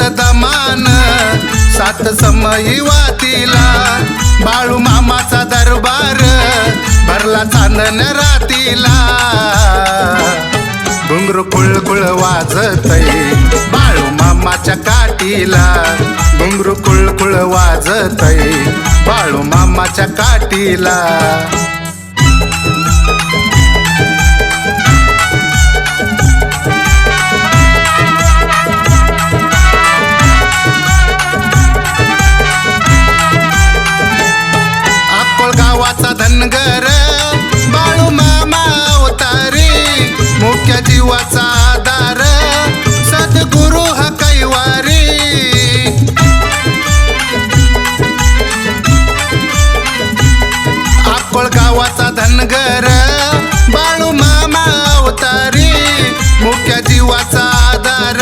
दमान सात समयी वातीला बाळू मामाचा दरबार भरला चांदन रातीला. घुंगरू कुळकुळ वाजतय बाळू मामाच्या काठीला. घुंगरू कुळकुळ वाजतय बाळू मामाच्या काठीला. नगर बाळू मामा अवतारी मुख्या जीवाचा आधार.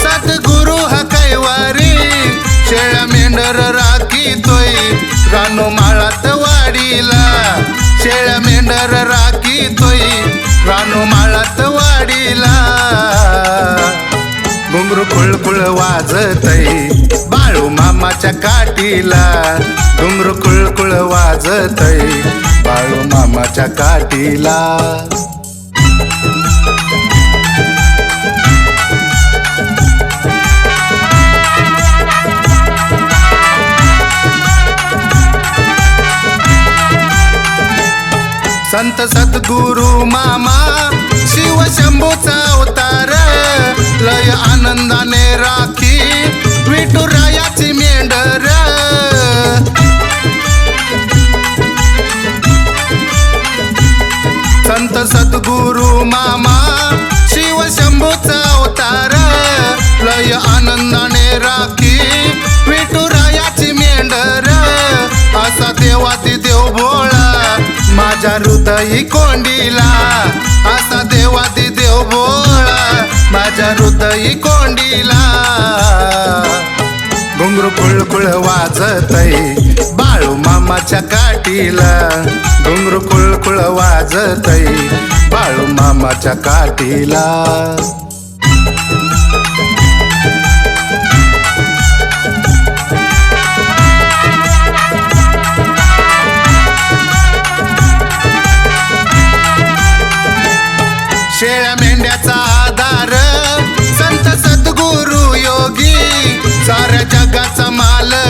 सद्गुरु हा कैवारी शेळ्या मेंढर राखीतोय. रानो माळात वाडीला शेळ्या मेंढर राखीतोय. रानो माळात वाडीला घुंगरू कुळकुळ वाजतय. बाळू मामाच्या काठीला घुंगरू कुळकुळ वाजतय. बाळू मामाच्या काठीला. संत सद्गुरु मामा राखी विठुरायाची मेंढर. असा देवाती देव भोळा. माझ्या हृदयी कोंडीला. असा देवाती देव भोळा. माझ्या हृदयी कोंडीला. घुंगरू कुळकुळ वाजतय बाळू मामाच्या काठीला. घुंगरू कुळकुळ वाजतय बाळू मामाच्या काठीला. शेळ्या मेंढ्याचा आधार. संत सद्गुरु योगी साऱ्या जगाचा मालक.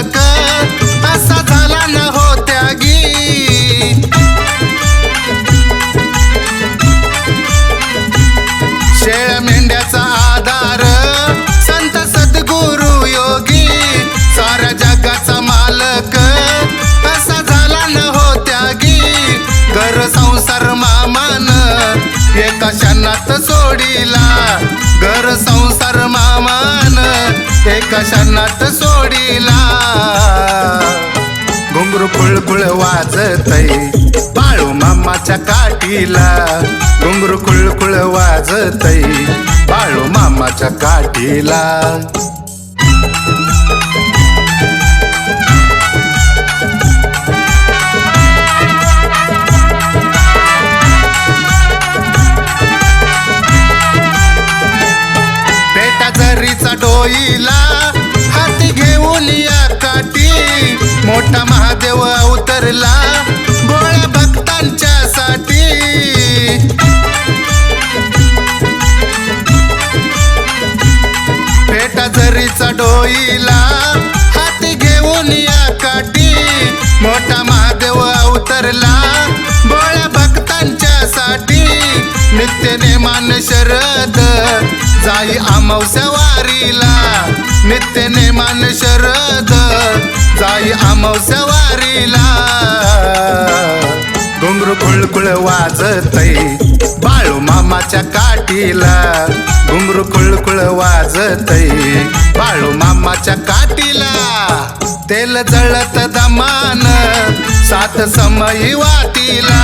हात सोडिला घर संसार मामान एका क्षणात सोडीला? घुंगरू कुळकुळ वाजतय बाळू मामाच्या काठीला. घुंगरू कुळकुळ वाजतय बाळू मामाच्या काठीला. होईला हाती घेऊन या काठी. मोठा महादेव अवतरला गोळ्या भक्तांच्या साठी पेटा झरीचा डोईला हाती घेऊन या काठी. मोठा महादेव अवतरला गोळ्या भक्तांच्या साठी नित्य नेमान शरद जाई अमावस्या वारीला नित्य नेमान शरद जाई अमावस्या वारीला घुंगरू कुळकुळ वाजतय बाळू मामाच्या काठीला. घुंगरू कुळकुळ वाजतय बाळू मामाच्या काठीला. तेल जळत दमान सात समयी वाटीला.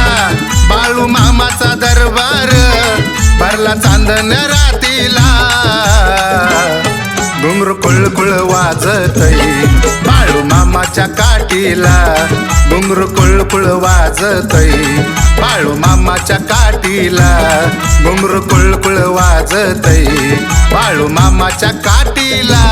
बाळू मामाचा दरबार भरला चांदण्या रातीला वाजतय. बाळू मामाच्या काठीला घुंगरू कुळकुळ वाजतय. बाळू मामाच्या काठीला घुंगरू कुळकुळ वाजतय. बाळू बाळू मामाच्या काठीला.